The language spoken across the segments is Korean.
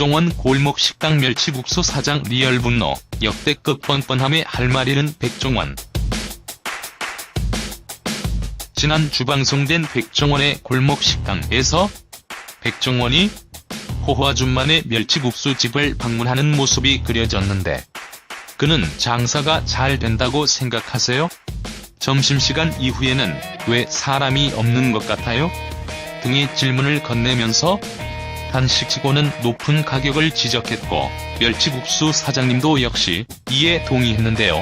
백종원 골목 식당 멸치국수 사장 리얼 분노, 역대급 뻔뻔함에 할 말이는 백종원. 지난 주방송된 백종원의 골목 식당에서 백종원이 호화준만의 멸치국수 집을 방문하는 모습이 그려졌는데 그는 장사가 잘 된다고 생각하세요? 점심시간 이후에는 왜 사람이 없는 것 같아요? 등의 질문을 건네면서 단식치고는 높은 가격을 지적했고 멸치국수 사장님도 역시 이에 동의했는데요.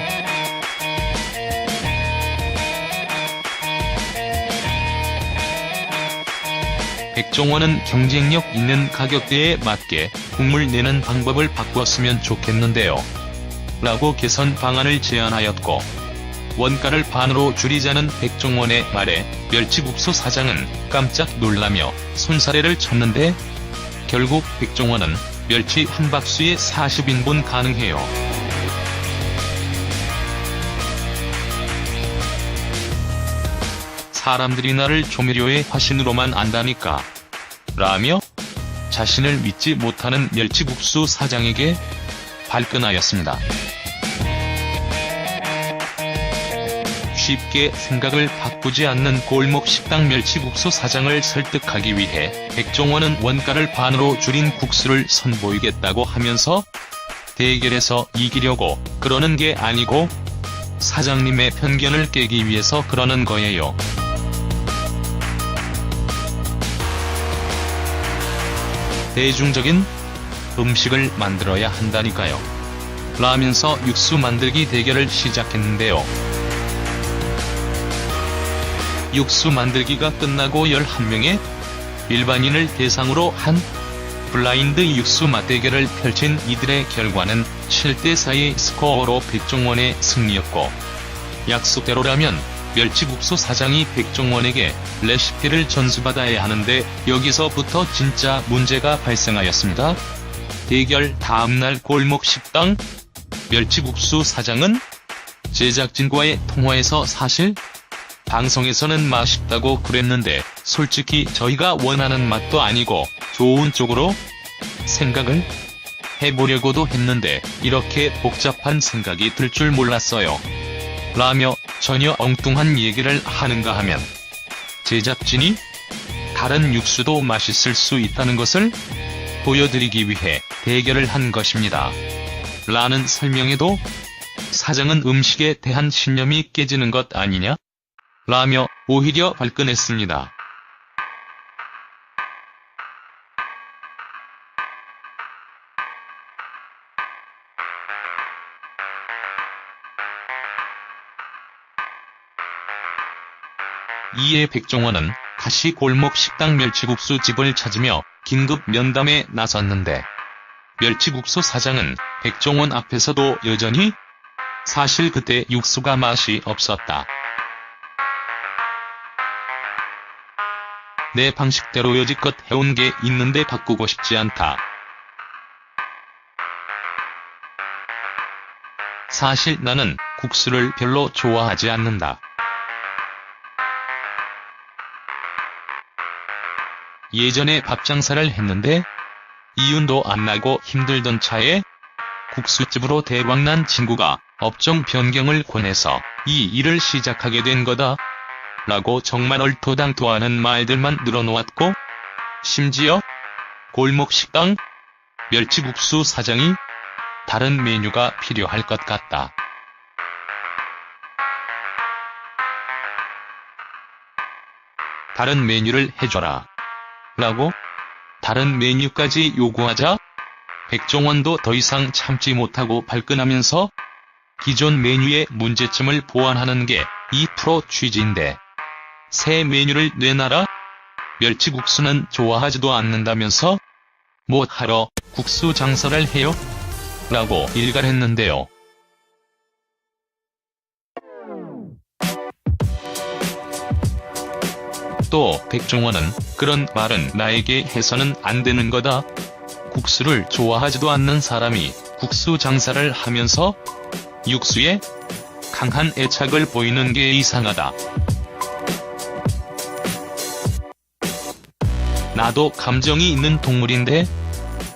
백종원은 경쟁력 있는 가격대에 맞게 국물 내는 방법을 바꿨으면 좋겠는데요. 라고 개선 방안을 제안하였고 원가를 반으로 줄이자는 백종원의 말에 멸치국수 사장은 깜짝 놀라며 손사래를 쳤는데 결국 백종원은 멸치 한 박스에 40인분 가능해요. 사람들이 나를 조미료의 화신으로만 안다니까. 라며 자신을 믿지 못하는 멸치국수 사장에게 발끈하였습니다. 쉽게 생각을 바꾸지 않는 골목 식당 멸치국수 사장을 설득하기 위해 백종원은 원가를 반으로 줄인 국수를 선보이겠다고 하면서 대결에서 이기려고 그러는 게 아니고 사장님의 편견을 깨기 위해서 그러는 거예요. 대중적인 음식을 만들어야 한다니까요. 라면서 육수 만들기 대결을 시작했는데요. 육수 만들기가 끝나고 11명의 일반인을 대상으로 한 블라인드 육수 맛대결을 펼친 이들의 결과는 7대4의 스코어로 백종원의 승리였고 약속대로라면 멸치국수 사장이 백종원에게 레시피를 전수받아야 하는데 여기서부터 진짜 문제가 발생하였습니다. 대결 다음날 골목 식당 멸치국수 사장은 제작진과의 통화에서 사실 방송에서는 맛있다고 그랬는데 솔직히 저희가 원하는 맛도 아니고 좋은 쪽으로 생각을 해보려고도 했는데 이렇게 복잡한 생각이 들 줄 몰랐어요. 라며 전혀 엉뚱한 얘기를 하는가 하면 제작진이 다른 육수도 맛있을 수 있다는 것을 보여드리기 위해 대결을 한 것입니다. 라는 설명에도 사장은 음식에 대한 신념이 깨지는 것 아니냐? 라며 오히려 발끈했습니다. 이에 백종원은 다시 골목 식당 멸치국수 집을 찾으며 긴급 면담에 나섰는데 멸치국수 사장은 백종원 앞에서도 여전히 사실 그때 육수가 맛이 없었다. 내 방식대로 여지껏 해온 게 있는데 바꾸고 싶지 않다. 사실 나는 국수를 별로 좋아하지 않는다. 예전에 밥 장사를 했는데 이윤도 안 나고 힘들던 차에 국수집으로 대박난 친구가 업종 변경을 권해서 이 일을 시작하게 된 거다. 라고 정말 얼토당토하는 말들만 늘어놓았고 심지어 골목 식당 멸치국수 사장이 다른 메뉴가 필요할 것 같다. 다른 메뉴를 해줘라. 라고 다른 메뉴까지 요구하자 백종원도 더 이상 참지 못하고 발끈하면서 기존 메뉴의 문제점을 보완하는 게 이 프로 취지인데 새 메뉴를 내놔라? 멸치국수는 좋아하지도 않는다면서? 뭐 하러 국수 장사를 해요? 라고 일갈했는데요. 또 백종원은 그런 말은 나에게 해서는 안 되는 거다. 국수를 좋아하지도 않는 사람이 국수 장사를 하면서 육수에 강한 애착을 보이는 게 이상하다. 나도 감정이 있는 동물인데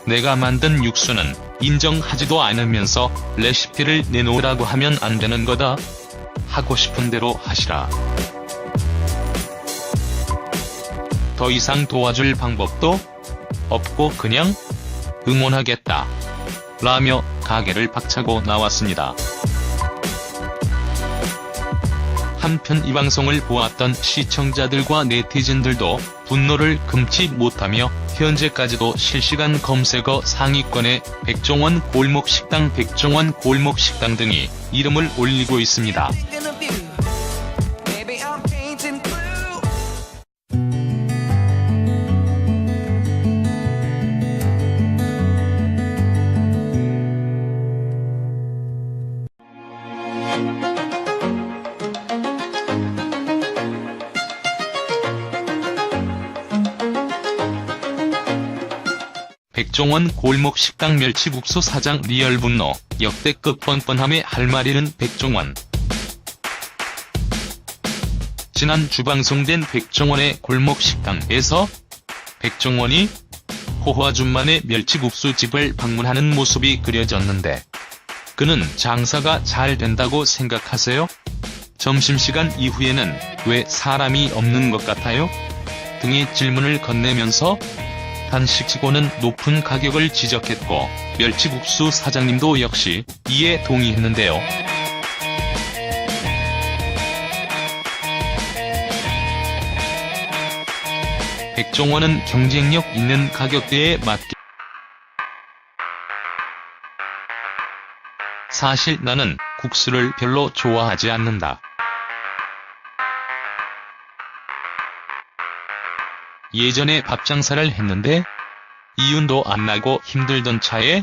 내가 만든 육수는 인정하지도 않으면서 레시피를 내놓으라고 하면 안 되는 거다. 하고 싶은 대로 하시라. 더 이상 도와줄 방법도 없고 그냥 응원하겠다. 라며 가게를 박차고 나왔습니다. 한편 이 방송을 보았던 시청자들과 네티즌들도 분노를 금치 못하며 현재까지도 실시간 검색어 상위권에 백종원 골목식당 백종원 골목식당 등이 이름을 올리고 있습니다. 백종원 골목식당 멸치국수 사장 리얼 분노, 역대급 뻔뻔함에 할 말이는 백종원. 지난 주방송된 백종원의 골목식당에서 백종원이 호화준만의 멸치국수 집을 방문하는 모습이 그려졌는데 그는 장사가 잘 된다고 생각하세요? 점심시간 이후에는 왜 사람이 없는 것 같아요? 등의 질문을 건네면서 한식치고는 높은 가격을 지적했고 멸치국수 사장님도 역시 이에 동의했는데요. 백종원은 경쟁력 있는 가격대에 맞게 사실 나는 국수를 별로 좋아하지 않는다. 예전에 밥 장사를 했는데 이윤도 안 나고 힘들던 차에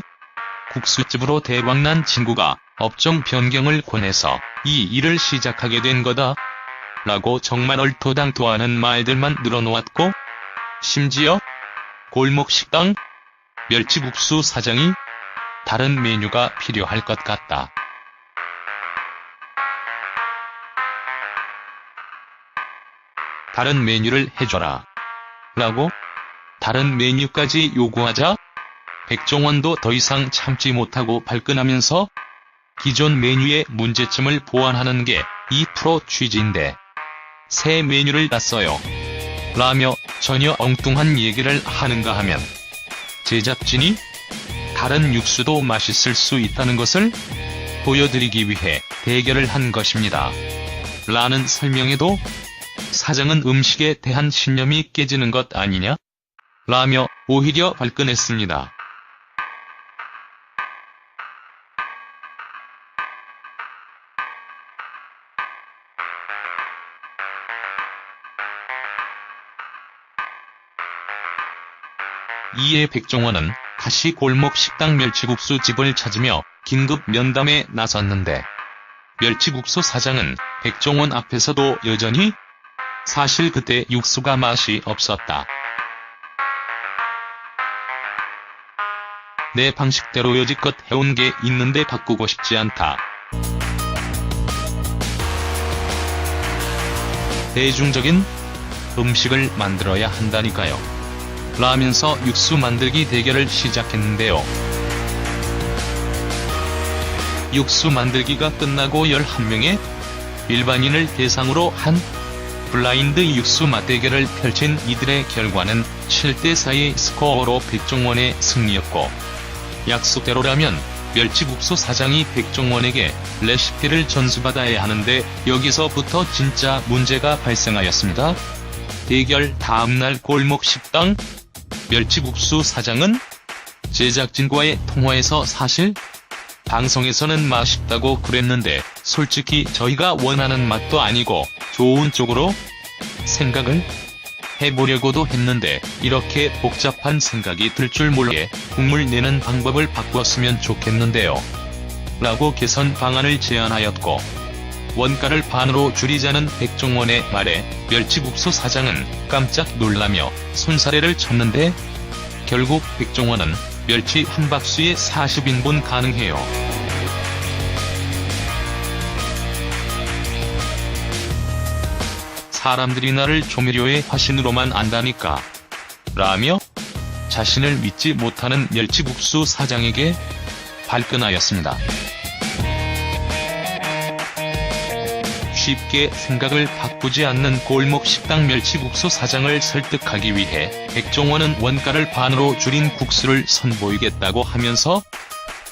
국수집으로 대박난 친구가 업종 변경을 권해서 이 일을 시작하게 된 거다. 라고 정말 얼토당토하는 말들만 늘어놓았고 심지어 골목식당 멸치국수 사장이 다른 메뉴가 필요할 것 같다. 다른 메뉴를 해줘라. 라고 다른 메뉴까지 요구하자 백종원도 더 이상 참지 못하고 발끈하면서 기존 메뉴의 문제점을 보완하는 게 이 프로 취지인데 새 메뉴를 땄어요. 라며 전혀 엉뚱한 얘기를 하는가 하면 제작진이 다른 육수도 맛있을 수 있다는 것을 보여드리기 위해 대결을 한 것입니다. 라는 설명에도 사장은 음식에 대한 신념이 깨지는 것 아니냐? 라며 오히려 발끈했습니다. 이에 백종원은 다시 골목 식당 멸치국수 집을 찾으며 긴급 면담에 나섰는데 멸치국수 사장은 백종원 앞에서도 여전히 사실 그때 육수가 맛이 없었다. 내 방식대로 여지껏 해온 게 있는데 바꾸고 싶지 않다. 대중적인 음식을 만들어야 한다니까요. 라면서 육수 만들기 대결을 시작했는데요. 육수 만들기가 끝나고 11명의 일반인을 대상으로 한 블라인드 육수 맛 대결을 펼친 이들의 결과는 7대4의 스코어로 백종원의 승리였고 약속대로라면 멸치국수 사장이 백종원에게 레시피를 전수받아야 하는데 여기서부터 진짜 문제가 발생하였습니다. 대결 다음날 골목 식당 멸치국수 사장은 제작진과의 통화에서 사실 방송에서는 맛있다고 그랬는데 솔직히 저희가 원하는 맛도 아니고 좋은 쪽으로 생각을 해보려고도 했는데 이렇게 복잡한 생각이 들 줄 몰래 국물 내는 방법을 바꿨으면 좋겠는데요. 라고 개선 방안을 제안하였고 원가를 반으로 줄이자는 백종원의 말에 멸치국수 사장은 깜짝 놀라며 손사래를 쳤는데 결국 백종원은 멸치 한 박스에 40인분 가능해요. 사람들이 나를 조미료의 화신으로만 안다니까. 라며 자신을 믿지 못하는 멸치국수 사장에게 발끈하였습니다. 쉽게 생각을 바꾸지 않는 골목 식당 멸치국수 사장을 설득하기 위해 백종원은 원가를 반으로 줄인 국수를 선보이겠다고 하면서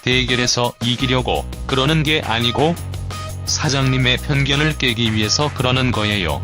대결에서 이기려고 그러는 게 아니고 사장님의 편견을 깨기 위해서 그러는 거예요.